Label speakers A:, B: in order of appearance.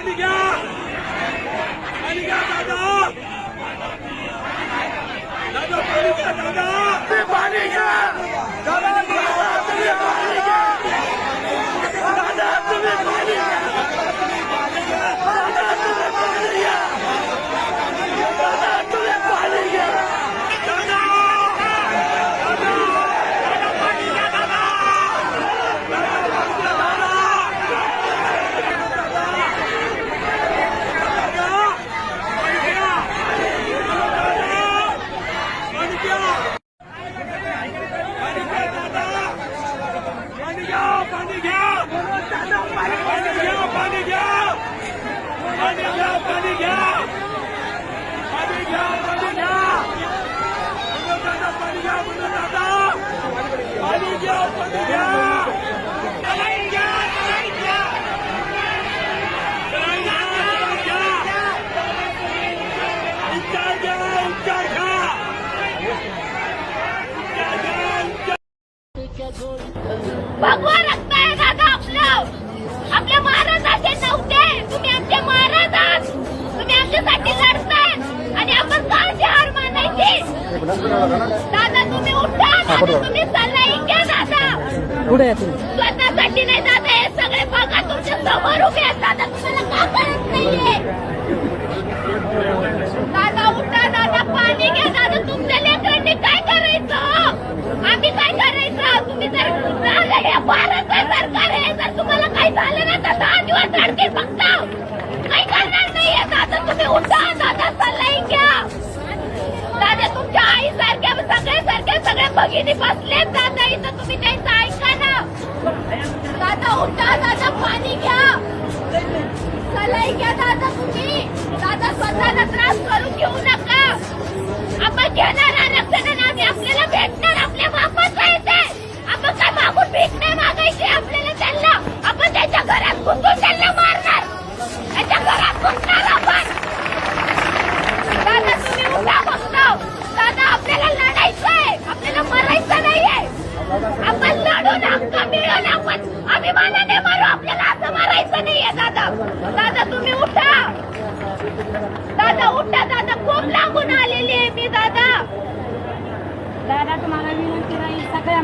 A: દાદા દાદા
B: भगवान रक्त आहे दादा आपलं आपल्या महाराज असे नव्हते तुम्ही आमचे महाराज आहात तुम्ही आमच्यासाठी लढताय आणि आपण काळजी हार मानायची दादा तुम्ही उठा दादा तुम्ही सल्ला
C: पुढे या तुम्ही.
B: स्वतःसाठी नाही दादा हे सगळे बघा तुमच्यासमोर उभे आहेत दादा तुम्हाला का कळत नाहीये? दादा उठा दादा पाणी घ्या. दादा तुमच्या लेकरांनी काय करायचं? आम्ही काय करायचं? तुम्ही जर राहिलं हे भारत सरकार आहे जर तुम्हाला काही झालं ना तर दहा दिवस रडतील फक्त. काही करणार नाहीये दादा. तुम्ही उठा दादा. सल्ला घ्या. दादा तुमच्या आई सारख्या सगळे सारख्या सगळ्या भगिनी बसले दादा. इथं तुम्ही काही ऐका ना दादा उठा दादा पाणी घ्या सलाई घ्या दादा तुम्ही दादा स्वतःला त्रास करून घेऊ नका. आपण
D: मला तुम्हाला विनंती राहील सगळ्या